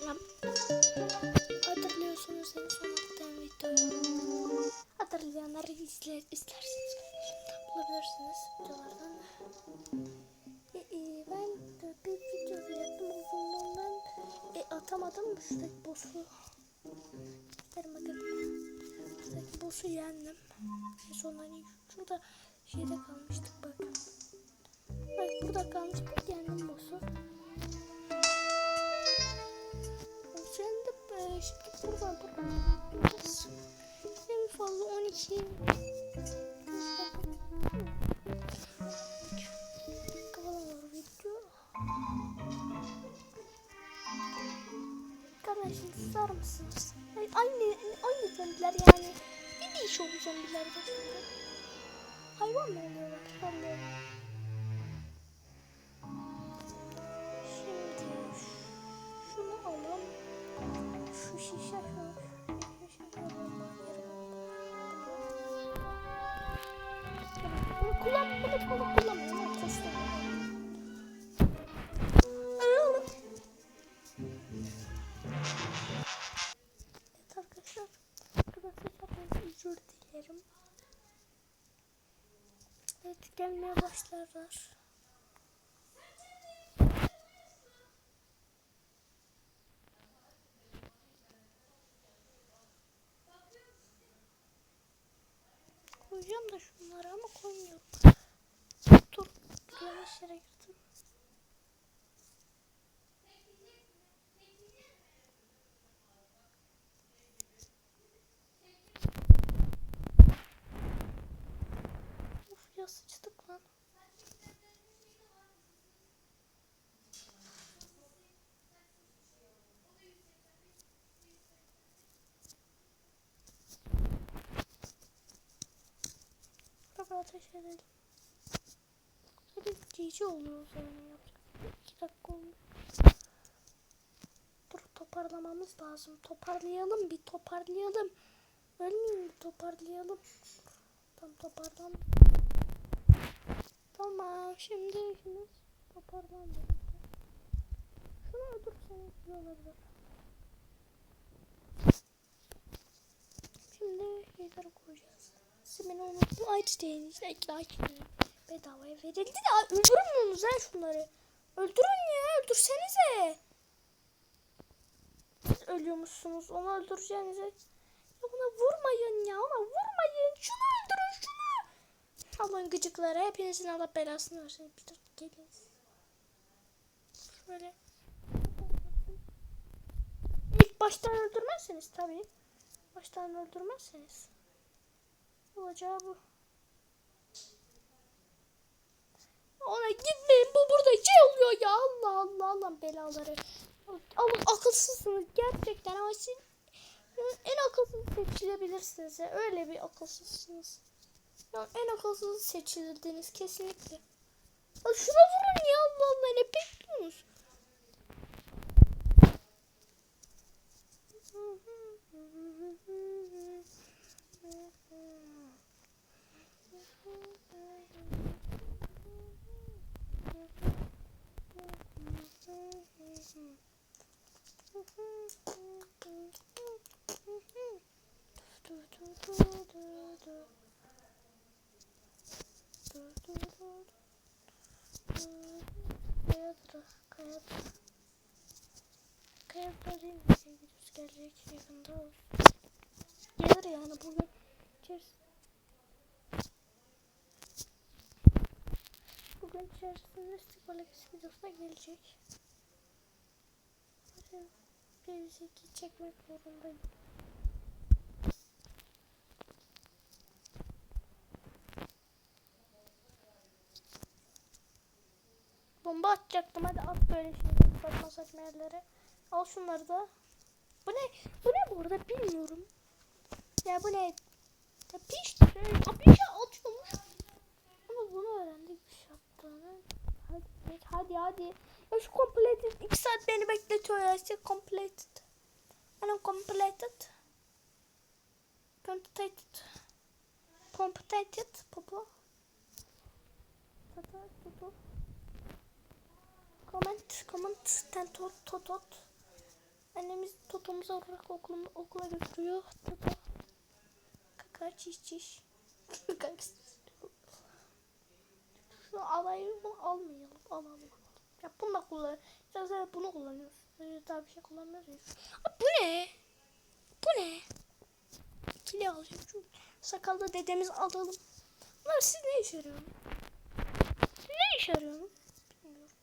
selam. Hatırlıyorsunuz en son attığım videoyu. Hatırlayanlar izler, izlersiniz. Bulabilirsiniz videolardan. E, e, ben bir video yaptım uzunluğundan. E, atamadım şuradaki boss'u. İsterim bakın. Şuradaki boss'u yendim. En son hani şurada şeyde kalmıştık bakın. Bak burada kalmıştık yendim boss'u. E, şimdi buradan gidiyoruz. En fazla 12 Kafalar video. Arkadaşlar susar mısınız? Ay, Aynı aynı zombiler yani. Ne değiş oldu zombiler başında? Hayvan mı oluyorlar? Anlıyorum. Bunu kullan, bunu bunu kullanmıyorum. Bunu teslim Evet arkadaşlar. Arkadaşlar özür gelmeye başlarlar. Koyacağım da şunları ama koymuyorum. Dur. Yanlış yere girdim. Of ya sıçtık lan. Baba ateş edelim. Hadi gece oluyor o zaman yapacak. İki dakika olmuş. Dur toparlamamız lazım. Toparlayalım bir toparlayalım. Ölmeyeyim toparlayalım. Tam toparlan. Tamam şimdi işimiz toparlandı. Şunu öldürseniz iyi olabilir. Şimdi şeyleri koyacağız. Simini unuttum. Aç değil. İşte değil. Bedavaya verildi de öldürmüyorsunuz ha şunları. Öldürün ya öldürsenize. Siz ölüyormuşsunuz onu öldüreceğinize. Ona vurmayın ya ona vurmayın. Şunu öldürün şunu. Allah'ın gıcıkları hepinizin Allah belasını versin. Bir dur gelin. Şöyle. İlk baştan öldürmezseniz tabii. Baştan öldürmezseniz. Olacağı bu. Ona gitmeyin bu burada şey oluyor ya Allah Allah Allah belaları. Alın akılsızsınız gerçekten ama siz en akılsız seçilebilirsiniz ya. Öyle bir akılsızsınız. Ya en akılsız seçilirdiniz kesinlikle. Ya şuna vurun ya Allah Allah ne bekliyorsunuz? Gelecek yakında olur. Gelir yani bugün. Cheers. Bugün içerisinde Stikologisi videosuna gelecek. Hadi PVC2 çekmek zorundayım. Bomba atacaktım hadi at böyle şeyleri saçma saçma yerlere. Al şunları da. Bu ne? Bu ne bu arada bilmiyorum. Ya bu ne? Ya piş, ya piş atıyormuş. Ama bunu öğrendik. Hadi hadi hadi. Ya şu completed 2 saat beni bekletiyor ya. İşte completed. Ano completed. Completed. Completed. Popo. Tata, toto. Comment, comment, ten tot, tot, tot. Annemiz totomuzu olarak okula, okula götürüyor. Toto. Kaka çiş çiş. Kaka çiş. Şunu alayım mı almayalım. Alalım. Ya bunu da kullan. Sen bunu kullanıyoruz. Öyle daha bir şey kullanmıyoruz. Aa, bu ne? Bu ne? Kili alacağım. Şu sakallı dedemizi alalım. Bunlar siz ne işe yarıyor? Ne işe yarıyor? Bilmiyorum.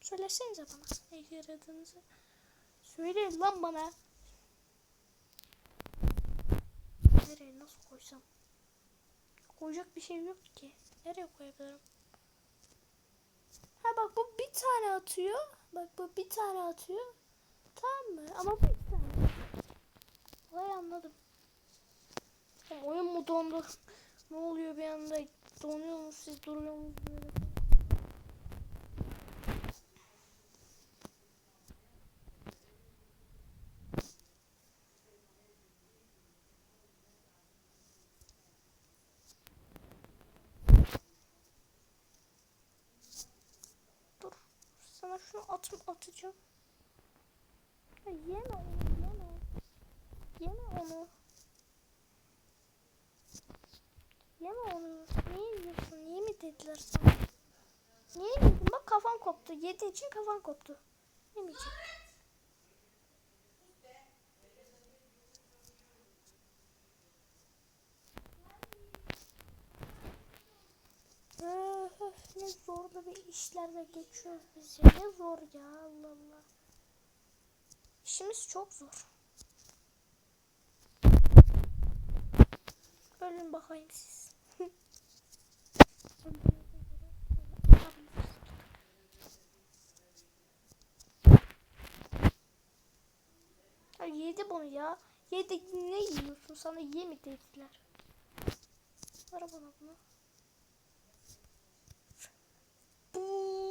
Söylesenize bana ne işe yaradığınızı. Söyleyin lan bana. Nereye nasıl koysam? Koyacak bir şey yok ki. Nereye koyabilirim? Ha bak bu bir tane atıyor. Bak bu bir tane atıyor. Tamam mı? Ama bu iki tane. Olayı anladım. Oğlum oyun mu dondu? ne oluyor bir anda? Donuyor musunuz duruyor musunuz böyle? Dur. Sana şunu atım atacağım. Ya yeme onu yeme. Yeme onu. Yeme onu. Niye yiyorsun? Niye mi dediler sana? Niye yedin? Bak kafan koptu. Yediğin için kafan koptu. Yemeyecek. Öf, ne zorlu bir işlerle geçiyoruz biz. Ne zor ya Allah Allah. İşimiz çok zor. Ölün bakayım siz. Yedi bunu ya. Yedi ne yiyorsun? Sana ye mi dediler? Ver bana bunu. Ooh.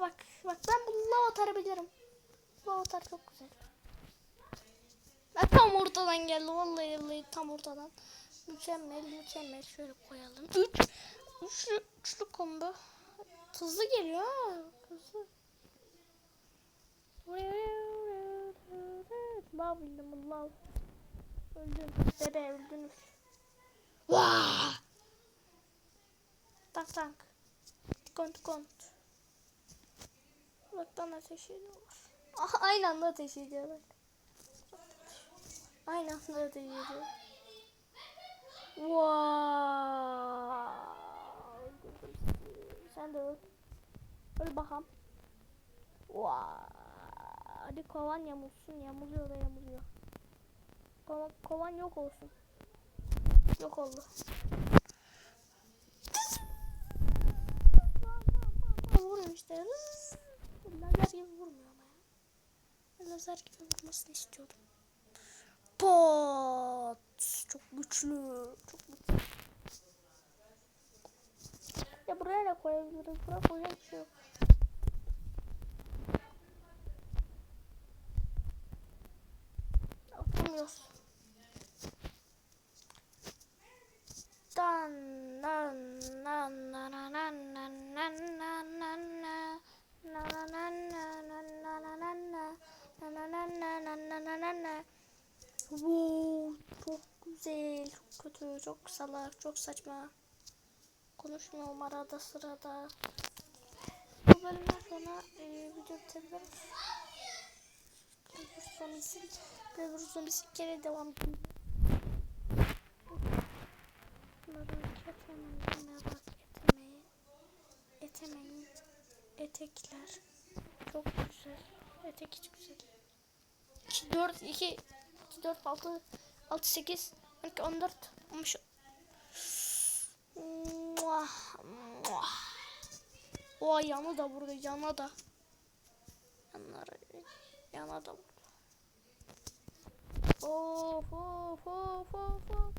Bak bak ben bu lavatarı bilirim. Lavatar çok güzel. Ben tam ortadan geldi vallahi vallahi tam ortadan. Mükemmel mükemmel şöyle koyalım. Üç. Üçlü, üçlü combo. Hızlı geliyor ha. Hızlı. Lav bildim lav. Öldün. Bebe öldünüz. Tank. Kont kont. Bak bana ateş ediyorlar. Ah, aynı anda ateş ediyorlar. Aynı anda ateş ediyor. Wow. Sen de öl. Öl bakalım. Wow. Hadi kovan yamulsun. Yamuluyor da yamuluyor. Kovan, kovan yok olsun. Yok oldu. İşte. Lazer gibi vurmuyor ama ya. Lazer gibi vurmasını istiyordum. Pot. Çok güçlü. Çok güçlü. Ya buraya ne koyabiliriz? Buraya koyacak bir şey yok. Wow, çok güzel, çok kötü, çok salak, çok saçma. Konuşmuyorum arada sırada. Bu bölümden sonra e, video bitebilir. Bebur zombisi, Bebur zombisi geri devam. Merak etmeyin, merak etmeyin. Etemeyin. Etekler. Çok güzel. Etek hiç güzel. 2, 4, 2, 2, 4, 6, 6, 8, 12, 14, 15. Muah, muah. O yanı da burada, yana da. Yanları, yana da burada. Of of of of of.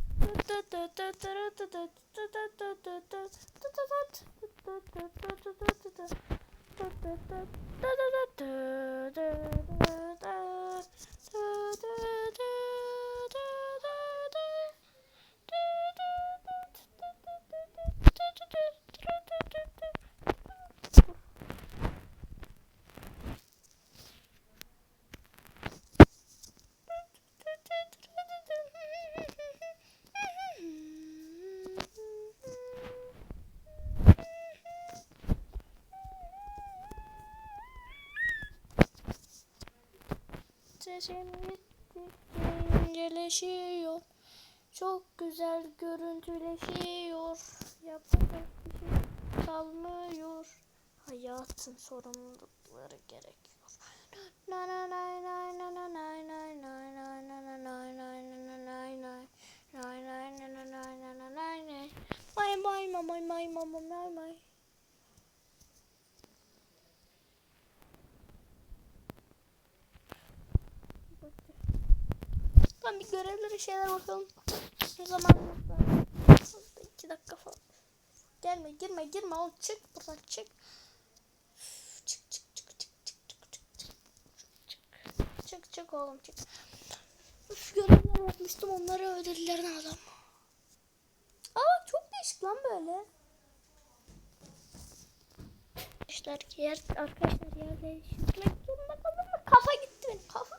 Gittikçe inceleşiyor. Çok güzel görüntüleşiyor. Yapacak bir şey kalmıyor. Hayatın sorumlulukları gerekiyor. Na na na na na na na na na na na na na na na na na. Nay nay na na na na na nay nay. May may may may may may may may Buradan bir görevlere şeyler bakalım. Şu zamanımızda. 2 dakika falan. Gelme girme girme oğlum çık buradan çık. Çık çık çık çık çık çık çık çık. Çık çık, çık oğlum çık. Üf görevler yapmıştım onları ödüllerini adam. Aa çok değişik lan böyle. Arkadaşlar yer arkadaşlar yer değiştirmek zorunda kaldım mı? Kafa gitti benim kafa.